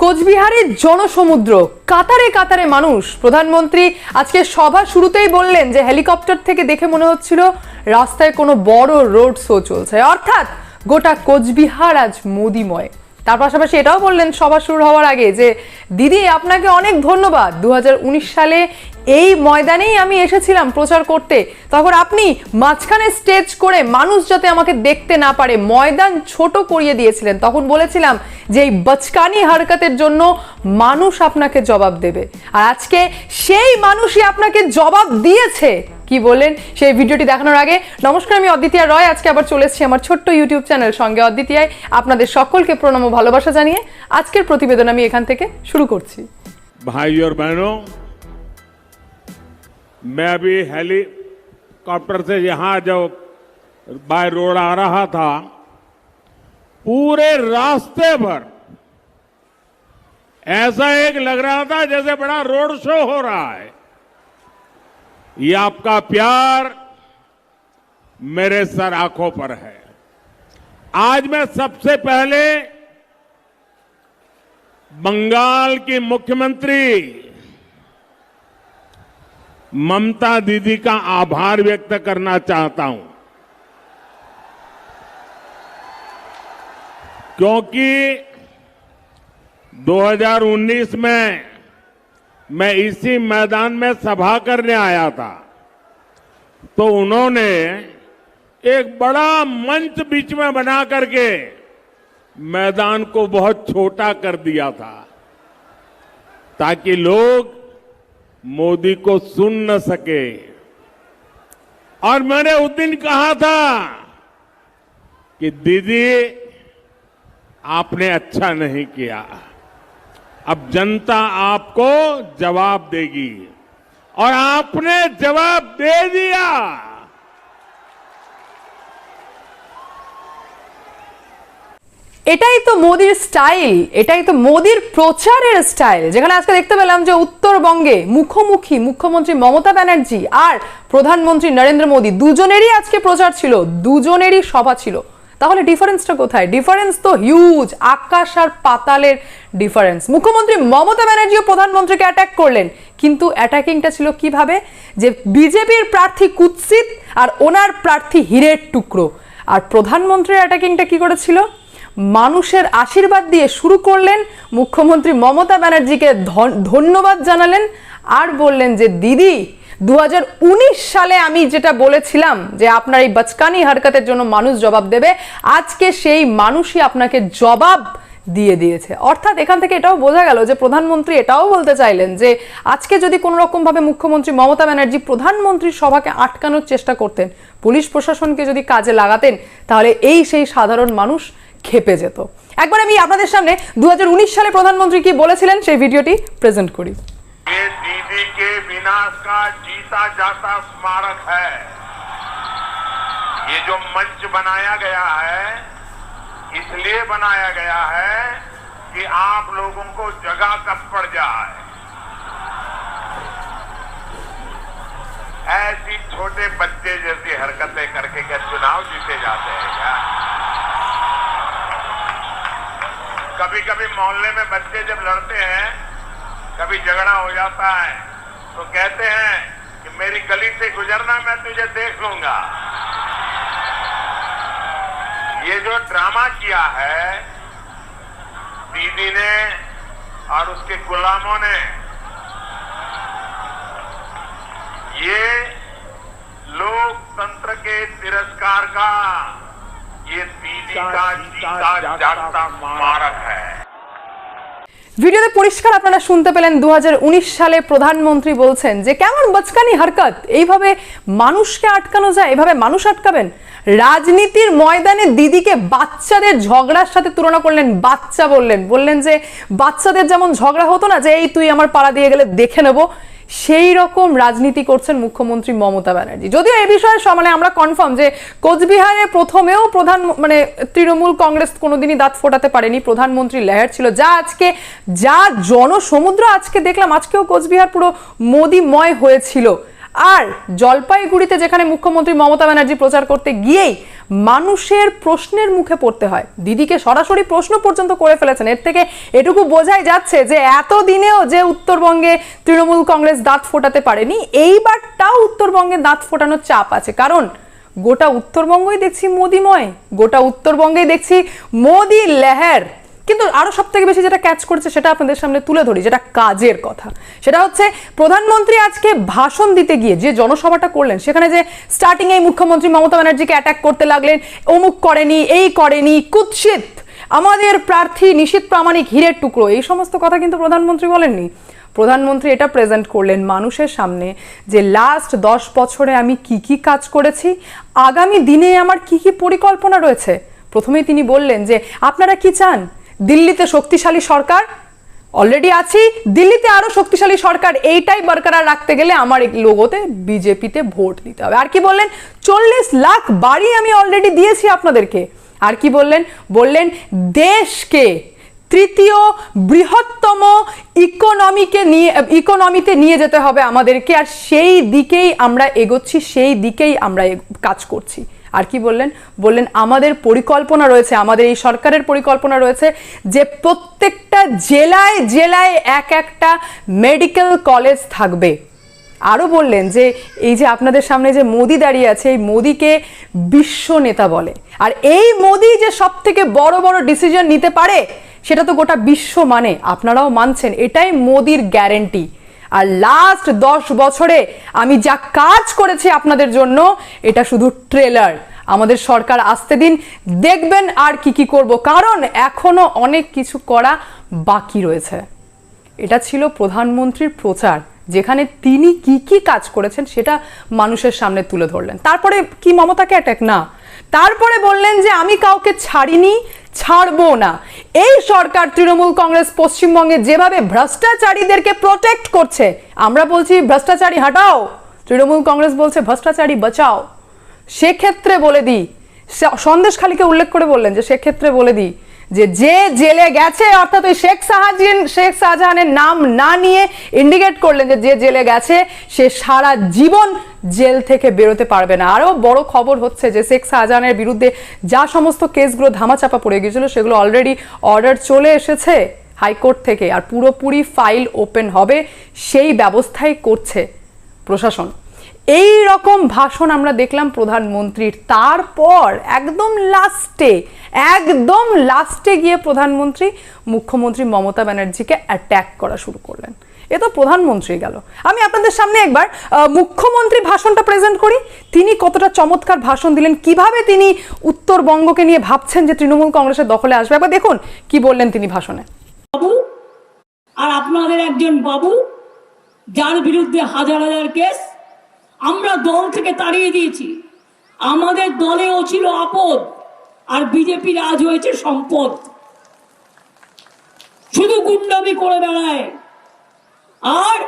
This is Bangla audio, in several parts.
কোচবিহারের জনসমুদ্র। কাতারে কাতারে মানুষ। প্রধানমন্ত্রী আজকে সভা শুরুতেই বললেন যে হেলিকপ্টার থেকে দেখে মনে হচ্ছিল রাস্তায় কোনো বড় রোড শো চলছে। অর্থাৎ গোটা কোচবিহার আজ মোদিময়। তার পাশাপাশি এটাও বললেন সভা শুরু হওয়ার আগে যে, দিদি, আপনাকে অনেক ধন্যবাদ। দু হাজার উনিশ সালে এই ময়দানেই আমি এসেছিলাম প্রচার করতে। তখন আপনি মাঝখানে স্টেজ করে মানুষ যাতে আমাকে দেখতে না পারে, ময়দান ছোট করিয়ে দিয়েছিলেন। তখন বলেছিলাম যে এই বচকানি হারকাতের জন্য মানুষ আপনাকে জবাব দেবে। আর আজকে সেই মানুষই আপনাকে জবাব দিয়েছে। কি বলেন সেই ভিডিওটি দেখানোর আগে নমস্কার, আমি অদ্বিতিয়া রয়। আজকে আবার চলে এসেছি আমার ছোট্ট ইউটিউব চ্যানেল সঙ্গে অদ্বিতিয়ায়। আপনাদের সকলকে প্রণাম ও ভালোবাসা জানিয়ে আজকের প্রতিবেদন আমি এখান থেকে শুরু করছি। ভাই আর मैं अभी हेलीकॉप्टर से यहाँ जब बाय रोड आ रहा था, पूरे रास्ते भर ऐसा एक लग रहा था जैसे बड़ा रोड शो हो रहा है। ये आपका प्यार मेरे सर आँखों पर है। आज मैं सबसे पहले बंगाल की मुख्यमंत्री ममता दीदी का आभार व्यक्त करना चाहता हूँ। क्योंकि 2019 में मैं इसी मैदान में सभा करने आया था तो उन्होंने एक बड़ा मंच बीच में बना करके मैदान को बहुत छोटा कर दिया था, ताकि लोग मोदी को सुन न सके। और मैंने उस दिन कहा था कि दीदी, आपने अच्छा नहीं किया। अब जनता आपको जवाब देगी। और आपने जवाब दे दिया। এটাই তো মোদির স্টাইল, এটাই তো মোদির প্রচারের স্টাইল। যেখানে আজকে দেখতে পেলাম যে উত্তরবঙ্গে মুখোমুখি মুখ্যমন্ত্রী মমতা ব্যানার্জি আর প্রধানমন্ত্রী নরেন্দ্র মোদী দুজনেরই আজকে প্রচার ছিল, দুজনেরই সভা ছিল। তাহলে ডিফারেন্সটা কোথায়? ডিফারেন্স তো হিউজ আকাশ আর পাতালের ডিফারেন্স। মুখ্যমন্ত্রী মমতা ব্যানার্জিও প্রধানমন্ত্রীকে অ্যাটাক করলেন, কিন্তু অ্যাটাকিংটা ছিল কীভাবে? যে বিজেপির প্রার্থী কুৎসিত আর ওনার প্রার্থী হীরের টুকরো। আর প্রধানমন্ত্রীর অ্যাটাকিংটা কি করেছিল? মানুষের আশীর্বাদ দিয়ে শুরু করলেন মুখ্যমন্ত্রী মমতা ব্যানার্জিকে ধন্যবাদ জানালেন আর বললেন যে, দিদি, দুহাজার উনিশ সালে আমি যেটা বলেছিলাম যে, আপনার এই বচকানি হারকাতের জন্য মানুষ জবাব দেবে, আজকে সেই মানুষই আপনাকে জবাব দিয়ে দিয়েছে। অর্থাৎ এখান থেকে এটাও বোঝা গেল যে, প্রধানমন্ত্রী এটাও বলতে চাইলেন যে, আজকে যদি কোনো রকম ভাবে মুখ্যমন্ত্রী মমতা ব্যানার্জি প্রধানমন্ত্রীর সভাকে আটকানোর চেষ্টা করতেন, পুলিশ প্রশাসনকে যদি কাজে লাগাতেন, তাহলে এই সেই সাধারণ মানুষ খেপে যেত একবার আমি আপনাদের সামনে দু সালে প্রধানমন্ত্রী কি বলেছিলেন সেই ভিডিওটি প্রেজেন্ট করি ये दीदी के विनाश का जीता जाता स्मारक है ये जो मंच बनाया गया है इसलिए बनाया गया है कि आप लोगों को जगह कब पड़ जाए ऐसी छोटे बच्चे जैसी कभी कभी मोहल्ले में बच्चे जब लड़ते हैं, कभी झगड़ा हो जाता है तो कहते हैं कि मेरी गली से गुजरना मैं तुझे देख लूँगा। ये जो ड्रामा किया है, दीदी ने और उसके गुलामों ने, ये लोकतंत्र के तिरस्कार का ভিডিওতে পরিষ্কার আপনারা শুনতে পেলেন দু সালে প্রধানমন্ত্রী বলছেন যে, কেমন বচকানি হারকাত? এইভাবে মানুষকে আটকানো যায়? এভাবে মানুষ আটকাবেন? রাজনীতির ময়দানে দিদিকে বাচ্চাদের ঝগড়ার সাথে তুলনা করলেন, বাচ্চা বললেন। বললেন যে, বাচ্চাদের যেমন ঝগড়া হতো না যে, এই তুই আমার পাড়া দিয়ে গেলে দেখে নেব। সেই রকম রাজনীতি করছেন মুখ্যমন্ত্রী মমতা ব্যানার্জি। যদিও এ বিষয়ে সমানে মানে আমরা কনফার্ম যে কোচবিহারে প্রথমেও প্রধান মানে তৃণমূল কংগ্রেস কোনোদিনই দাঁত ফোটাতে পারেনি। প্রধানমন্ত্রী লেহার ছিল। যা আজকে, যা জনসমুদ্র আজকে দেখলাম, আজকেও কোচবিহার পুরো মোদিময় হয়েছিল। আর জলপাইগুড়িতে যেখানে মুখ্যমন্ত্রী মমতা ব্যানার্জি প্রচার করতে গিয়েই মানুষের প্রশ্নের মুখে পড়তে হয়। দিদিকে সরাসরি প্রশ্ন পর্যন্ত করে ফেলেছেন। এর থেকে এটুকু বোঝাই যাচ্ছে যে এত দিনেও যে উত্তরবঙ্গে তৃণমূল কংগ্রেস দাঁত ফোটাতে পারেনি, এইবারটাও উত্তরবঙ্গে দাঁত ফোটানোর চাপ আছে। কারণ গোটা উত্তরবঙ্গই দেখছি মোদিময়, গোটা উত্তরবঙ্গেই দেখছি মোদি লেহের। কিন্তু আরও সব থেকে বেশি যেটা ক্যাচ করছে সেটা আপনাদের সামনে তুলে ধরি, যেটা কাজের কথা। সেটা হচ্ছে প্রধানমন্ত্রী আজকে ভাষণ দিতে গিয়ে যে জনসভাটা করলেন, সেখানে যে স্টার্টিং এই মুখ্যমন্ত্রী মমতা ব্যানার্জিকে অ্যাটাক করতে লাগলেন, অমুক করেনি, এই করেনি, কুৎসিত। আমাদের প্রার্থী নিশীত প্রামাণিক হীরের টুকরো, এই সমস্ত কথা কিন্তু প্রধানমন্ত্রী বলেননি। প্রধানমন্ত্রী এটা প্রেজেন্ট করলেন মানুষের সামনে যে লাস্ট দশ বছরে আমি কি কি কাজ করেছি, আগামী দিনে আমার কি কি পরিকল্পনা রয়েছে। প্রথমেই তিনি বললেন যে, আপনারা কি চান? দিল্লিতে শক্তিশালী সরকার? অলরেডি আছি, দিল্লিতে আরও শক্তিশালী সরকার, এইটাই বরকরার রাখতে গেলে আমার লোগোতে বিজেপিতে ভোট দিতে হবে। আর কি বললেন? চল্লিশ লাখ বাড়ি আমি অলরেডি দিয়েছি আপনাদেরকে। আর কি বললেন? বললেন, দেশকে তৃতীয় বৃহত্তম ইকোনমিকে নিয়ে ইকোনমিতে নিয়ে যেতে হবে আমাদেরকে। আর সেই দিকেই আমরা এগোচ্ছি, সেই দিকেই আমরা কাজ করছি। আর কি বললেন? বললেন, আমাদের পরিকল্পনা রয়েছে, আমাদের এই সরকারের পরিকল্পনা রয়েছে যে প্রত্যেকটা জেলায় জেলায় এক একটা মেডিকেল কলেজ থাকবে। আরও বললেন যে, এই যে আপনাদের সামনে যে মোদি দাঁড়িয়ে আছে, এই মোদিকে বিশ্ব নেতা বলে। আর এই মোদি যে সব থেকে বড় বড় ডিসিশন নিতে পারে, সেটা তো গোটা বিশ্ব মানে। আপনারাও মানছেন, এটাই মোদির গ্যারেন্টি আর লাস্ট দশ বছরে আমি যা কাজ করেছি আপনাদের জন্য, এটা শুধু ট্রেলার আমাদের সরকার আসতে দিন, দেখবেন আর কি কি করব, কারণ এখনও অনেক কিছু করা বাকি রয়েছে। এটা ছিল প্রধানমন্ত্রীর প্রচার। যেখানে তিনি কি কি কাজ করেছেন সেটা মানুষের সামনে তুলে ধরলেন। তারপরে কি মমতাকে অ্যাটাক না। তারপরে বললেন যে, আমি কাউকে ছাড়িনি, ছাড়বো না। এই সরকার তৃণমূল কংগ্রেস পশ্চিমবঙ্গে যেভাবে ভ্রষ্টাচারীদেরকে প্রোটেক্ট করছে, আমরা বলছি, ভ্রষ্টাচারী হাটাও। তৃণমূল কংগ্রেস বলছে, ভ্রষ্টাচারী বাঁচাও। সেক্ষেত্রে বলে দিই সন্দেশখালীকে উল্লেখ করে বললেন যে, সেক্ষেত্রে বলে দিই যে যে জেলে গেছে, অর্থাৎ ওই শেখ শাহজাহান শেখ শাহজাহানের নাম না নিয়ে ইন্ডিকেট করলেন যে যে জেলে গেছে, সে সারা জীবন জেল থেকে বেরোতে পারবে না। আরও বড় খবর হচ্ছে যে শেখ শাহজাহানের বিরুদ্ধে যা সমস্ত কেসগুলো ধামাচাপা পড়ে গিয়েছিল, সেগুলো অলরেডি অর্ডার চলে এসেছে হাইকোর্ট থেকে। আর পুরোপুরি ফাইল ওপেন হবে, সেই ব্যবস্থাই করছে প্রশাসন। এই রকম ভাষণ আমরা দেখলাম প্রধানমন্ত্রীর। তারপর একদম লাস্টে একদম লাস্টে গিয়ে প্রধানমন্ত্রী, মুখ্যমন্ত্রী মমতা ব্যানার্জিকে অ্যাট্যাক করা শুরু করলেন। এ তো প্রধানমন্ত্রী গেল। আমি আপনাদের সামনে একবার মুখ্যমন্ত্রী ভাষণটা প্রেজেন্ট করি। তিনি কতটা চমৎকার ভাষণ দিলেন, কীভাবে তিনি উত্তরবঙ্গকে নিয়ে ভাবছেন যে তৃণমূল কংগ্রেসের দখলে আসবে। একবার দেখুন কি বললেন তিনি ভাষণে। বাবু, আর আপনাদের একজন বাবু, যার বিরুদ্ধে হাজার হাজার কেস আমরা দল থেকে তাড়িয়ে দিয়েছি। আমাদের দলেও ছিল আপদ, আর বিজেপির আজ হয়েছে সম্পদ। শুধু গুন্ডামি করে বেড়ায়। আর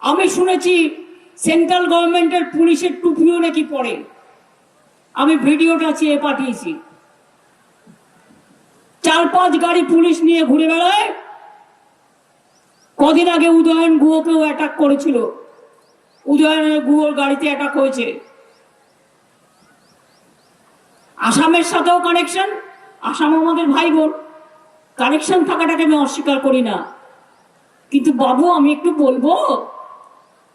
আমি শুনেছি সেন্ট্রাল গভর্নমেন্টের পুলিশের টুপিও নাকি পড়ে। আমি ভিডিওটা চেয়ে পাঠিয়েছি। চার পাঁচ গাড়ি পুলিশ নিয়ে ঘুরে বেড়ায়। কদিন আগে উদয়ন গুহকেও অ্যাটাক করেছিল। উদয়নের গুহর গাড়িতে অ্যাটাক হয়েছে। আসামের সাথেও কানেকশন আসাম আমাদের ভাই বোন কানেকশন থাকাটাকে আমি অস্বীকার করি না। কিন্তু বাবু, আমি একটু বলব,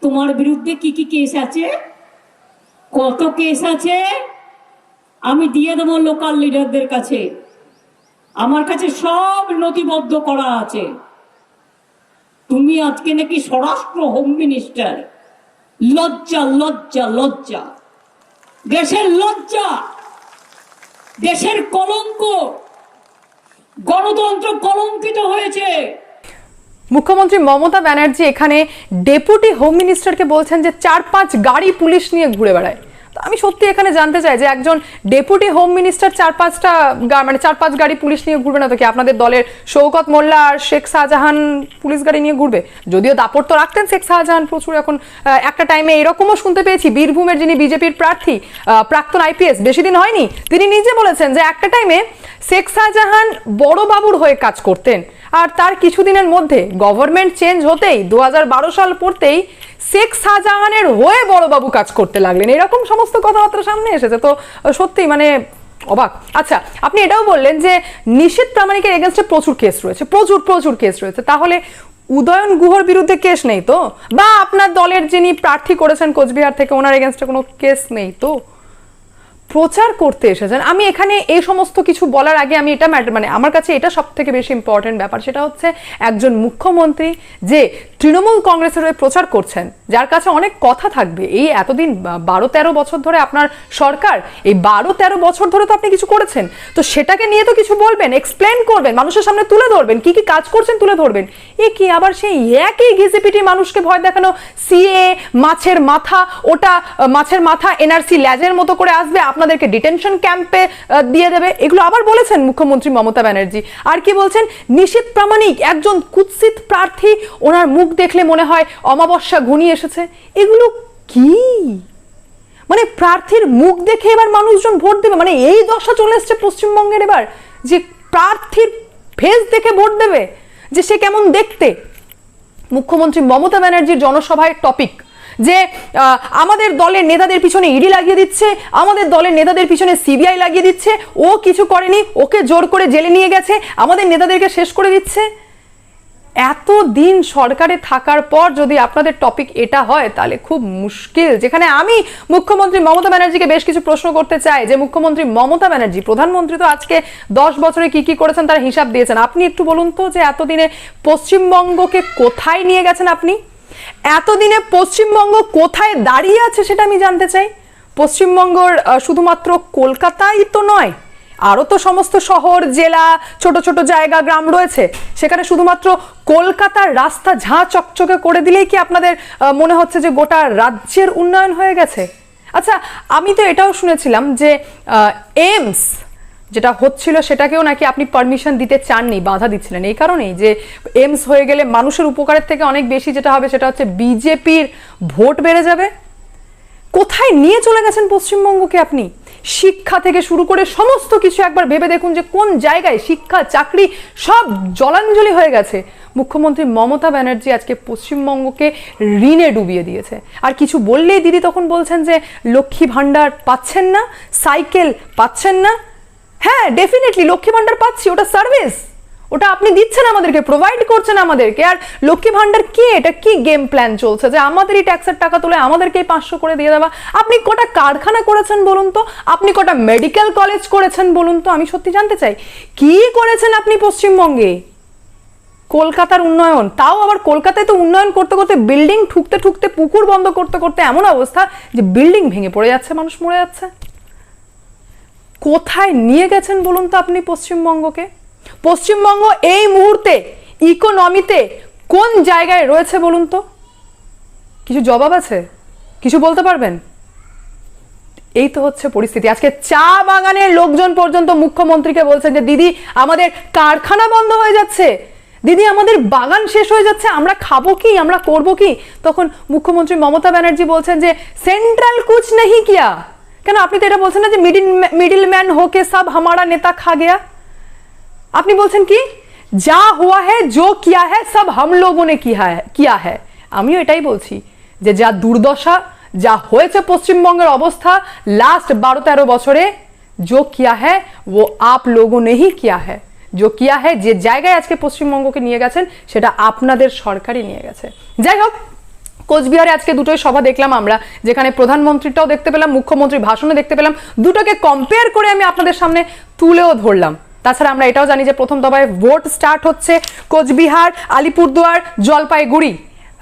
তোমার বিরুদ্ধে কি কি কেস আছে? কত কেস আছে? আমি দিয়ে দেবো লোকাল লিডারদের কাছে। আমার কাছে সব নথিবদ্ধ করা আছে। তুমি আজকে নাকি স্বরাষ্ট্র হোম মিনিস্টার লজ্জা লজ্জা লজ্জা। দেশের লজ্জা, দেশের কলঙ্ক, গণতন্ত্র কলঙ্কিত হয়েছে। মুখ্যমন্ত্রী মমতা ব্যানার্জি এখানে ডেপুটি হোম মিনিস্টারকে বলছেন যে চার পাঁচ গাড়ি পুলিশ নিয়ে ঘুরে বেড়ায়। আমি সত্যি এখানে জানতে চাই যে একজন ডেপুটি হোম মিনিস্টার চার পাঁচটা মানে চার পাঁচ গাড়ি পুলিশ নিয়ে ঘুরবে না তো কি আপনাদের দলের শৌকত মোল্লা আর শেখ শাহজাহান পুলিশ গাড়ি নিয়ে ঘুরবে? যদিও দাপট তো রাখতেন শেখ শাহজাহান প্রচুর, এখন একটা টাইমে এরকমও শুনতে পেয়েছি। বীরভূমের যিনি বিজেপির প্রার্থী প্রাক্তন আইপিএস বেশি দিন হয়নি, তিনি নিজে বলেছেন যে একটা টাইমে শেখ শাহজাহান বড় বাবুর হয়ে কাজ করতেন। আর তার কিছুদিনের মধ্যে গভর্নমেন্ট চেঞ্জ হতেই দুহাজার বারো সাল পড়তেই শেখ শাহজাহানের হয়ে বড়বাবু কাজ করতে লাগলেন। এরকম সমস্ত কথাবার্তা সামনে এসেছে। তো সত্যি মানে অবাক। আচ্ছা আপনি এটাও বললেন যে নিশীত প্রামাণিকের এগেনস্টে প্রচুর কেস রয়েছে, প্রচুর প্রচুর কেস রয়েছে। তাহলে উদয়ন গুহর বিরুদ্ধে কেস নেই তো? বা আপনার দলের যিনি প্রার্থী করেছেন কোচবিহার থেকে, ওনার এগেনস্টে কোনো কেস নেই তো? প্রচার করতে এসেছেন। আমি এখানে এই সমস্ত কিছু বলার আগে আমি এটা ম্যাটার মানে আমার কাছে এটা সব থেকে বেশি ইম্পর্টেন্ট ব্যাপার, সেটা হচ্ছে একজন মুখ্যমন্ত্রী যে তৃণমূল কংগ্রেসের হয়ে প্রচার করছেন, যার কাছে অনেক কথা থাকবে। এই এতদিন বারো তেরো বছর ধরে আপনার সরকার, এই বারো তেরো বছর ধরে তো আপনি কিছু করেছেন। তো সেটাকে নিয়ে তো কিছু বলবেন এক্সপ্লেন করবেন, মানুষের সামনে তুলে ধরবেন, কি কি কাজ করছেন তুলে ধরবেন। এ কি আবার সেই একই ঘিসিপিটি মানুষকে ভয় দেখানো? সিএ, মাছের মাথা, ওটা, মাছের মাথা, এনআরসি ল্যাজের মতো করে আসবে আপনাদেরকে ডিটেনশন ক্যাম্পে দিয়ে দেবে। এগুলো আবার বলেছেন মুখ্যমন্ত্রী মমতা ব্যানার্জি। আর কি বলছেন? নিশীত প্রামাণিক, একজন কুৎসিত প্রার্থী, ওনার মুখ দেখলে মনে হয় অমাবস্যা ঘনিয়ে এসেছে। এগুলো কি? মানে প্রার্থীর মুখ দেখে এবার মানুষজন ভোট দেবে? মানে এই দশা চলে এসছে পশ্চিমবঙ্গের এবার, যে প্রার্থীর ফেস দেখে ভোট দেবে, যে সে কেমন দেখতে? মুখ্যমন্ত্রী মমতা ব্যানার্জির জনসভায় টপিক যে আমাদের দলের নেতাদের পিছনে ইডি লাগিয়ে দিচ্ছে, আমাদের দলের নেতাদের পিছনে সিবিআই লাগিয়ে দিচ্ছে, ও কিছু করেনি, ওকে জোর করে জেলে নিয়ে গেছে, আমাদের নেতাদেরকে শেষ করে দিচ্ছে। এত দিন সরকারে থাকার পর যদি আপনাদের টপিক এটা হয়, তাহলে খুব মুশকিল। যেখানে আমি মুখ্যমন্ত্রী মমতা ব্যানার্জিকে বেশ কিছু প্রশ্ন করতে চাই, যে মুখ্যমন্ত্রী মমতা ব্যানার্জি, প্রধানমন্ত্রী তো আজকে দশ বছরে কি কি করেছেন তার হিসাব দিয়েছেন। আপনি একটু বলুন তো যে এতদিনে পশ্চিমবঙ্গকে কোথায় নিয়ে গেছেন আপনি? এতদিনে পশ্চিমবঙ্গ কোথায় দাঁড়িয়ে আছে সেটা আমি জানতে চাই। পশ্চিমবঙ্গর শুধুমাত্র কলকাতাই তো নয়, আরও তো সমস্ত শহর, জেলা, ছোট ছোট জায়গা, গ্রাম রয়েছে। সেখানে শুধুমাত্র কলকাতার রাস্তা ঝাঁ চকচকে করে দিলেই কি আপনাদের মনে হচ্ছে যে গোটা রাজ্যের উন্নয়ন হয়ে গেছে? আচ্ছা আমি তো এটাও শুনেছিলাম যে এইমস যেটা হচ্ছিল সেটাকেও নাকি আপনি পারমিশন দিতে চাননি, বাধা দিচ্ছিলেন। এই কারণেই যে এইমস হয়ে গেলে মানুষের উপকারের থেকে অনেক বেশি যেটা হবে সেটা হচ্ছে বিজেপির ভোট বেড়ে যাবে। কোথায় নিয়ে চলে গেছেন পশ্চিমবঙ্গকে আপনি? শিক্ষা থেকে শুরু করে সমস্ত কিছু একবার ভেবে দেখুন যে কোন জায়গায় শিক্ষা, চাকরি সব জলাঞ্জলি হয়ে গেছে। মুখ্যমন্ত্রী মমতা ব্যানার্জি আজকে পশ্চিমবঙ্গকে ঋণে ডুবিয়ে দিয়েছে। আর কিছু বললেই দিদি তখন বলছেন যে লক্ষ্মী ভাণ্ডার পাচ্ছেন না, সাইকেল পাচ্ছেন না হ্যাঁ ডেফিনেটলি লক্ষ্মী ভাণ্ডার পাচ্ছি, ওটা সার্ভিস ওটা আপনি দিচ্ছেন আমাদেরকে প্রোভাইড করছেন আমাদেরকে। আর লক্ষ্মী ভান্ডার কি? এটা কি গেম প্ল্যান চলছে? যে আমাদেরই ট্যাক্সের টাকা তুলে আমাদেরকেই পাঁচশো করে দিয়ে দেওয়া। আপনি কটা কারখানা করেছেন বলুন তো? আপনি কটা মেডিকেল কলেজ করেছেন বলুন তো? আমি সত্যি জানতে চাই, কি করেছেন আপনি পশ্চিমবঙ্গে? কলকাতার উন্নয়ন। তাও আবার কলকাতায় তো উন্নয়ন করতে করতে বিল্ডিং ঠুকতে ঠুকতে পুকুর বন্ধ করতে করতে এমন অবস্থা যে বিল্ডিং ভেঙে পড়ে যাচ্ছে, মানুষ মরে যাচ্ছে। কোথায় নিয়ে গেছেন বলুন তো আপনি পশ্চিমবঙ্গকে? পশ্চিমবঙ্গ এই মুহূর্তে ইকোনমিতে কোন জায়গায় রয়েছে বলুন তো? কিছু জবাব আছে? কিছু বলতে পারবেন? এই তো হচ্ছে পরিস্থিতি। আজকে চা বাগানের লোকজন পর্যন্ত মুখ্যমন্ত্রীকে বলছেন যে, দিদি, আমাদের কারখানা বন্ধ হয়ে যাচ্ছে। দিদি, আমাদের বাগান শেষ হয়ে যাচ্ছে। আমরা খাব কি? আমরা করব কি? তখন মুখ্যমন্ত্রী মমতা ব্যানার্জি বলছেন যে, সেন্ট্রাল কুচ নেহি কিয়া? কেন আপনি তো এটা বলছেন না যে মিডিল মিডিল ম্যান হোকে সব হামারা নেতা খা গিয়া? আপনি বলছেন কি? যা হুয়া হ্যাঁ যো কিয়া হ্যাঁ সব হাম লোগোনে কিয়া কিয়া হ্যাঁ আমিও এটাই বলছি যে যা দুর্দশা, যা হয়েছে পশ্চিমবঙ্গের অবস্থা লাস্ট বারো তেরো বছরে, যো কিয়া হ্যাঁ ও আপ লোগো নেই কিয়া হ্যাঁ যো কিয়া হ্যাঁ যে জায়গায় আজকে পশ্চিমবঙ্গকে নিয়ে গেছেন, সেটা আপনাদের সরকারই নিয়ে গেছে। যাই হোক কোচবিহারে আজকে দুটোই সভা দেখলাম আমরা, যেখানে প্রধানমন্ত্রীটাও দেখতে পেলাম মুখ্যমন্ত্রী ভাষণও দেখতে পেলাম। দুটোকে কম্পেয়ার করে আমি আপনাদের সামনে তুলেও ধরলাম। তাছাড়া আমরা এটাও জানি যে প্রথম দফায় ভোট স্টার্ট হচ্ছে কোচবিহার, আলিপুরদুয়ার, জলপাইগুড়ি।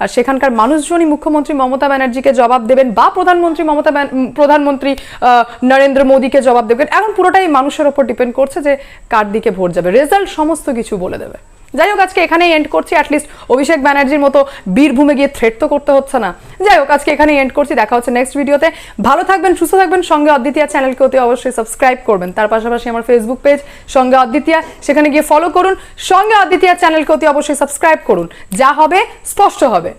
আর সেখানকার মানুষজনই মুখ্যমন্ত্রী মমতা ব্যানার্জিকে জবাব দেবেন বা প্রধানমন্ত্রী মমতা প্রধানমন্ত্রী নরেন্দ্র মোদীকে জবাব দেবেন। এখন পুরোটাই মানুষের ওপর ডিপেন্ড করছে যে কার দিকে ভোট যাবে। রেজাল্ট সমস্ত কিছু বলে দেবে। যাই হোক আজকে এখানেই এন্ড করছি। অ্যাটলিস্ট অভিষেক ব্যানার্জির মতো বীরভূমে গিয়ে থ্রেট তো করতে হচ্ছে না। যাই হোক আজকে এখানেই এন্ড করছি। দেখা হচ্ছে নেক্সট ভিডিওতে ভালো থাকবেন, সুস্থ থাকবেন। সঙ্গে অদ্বিতীয় চ্যানেলকে অতি অবশ্যই সাবস্ক্রাইব করবেন। তার পাশাপাশি আমার ফেসবুক পেজ সঙ্গে অদ্বিতীয়া সেখানে গিয়ে ফলো করুন। সঙ্গে অদ্বিতীয় চ্যানেলকে অতি অবশ্যই সাবস্ক্রাইব করুন। যা হবে, স্পষ্ট হবে।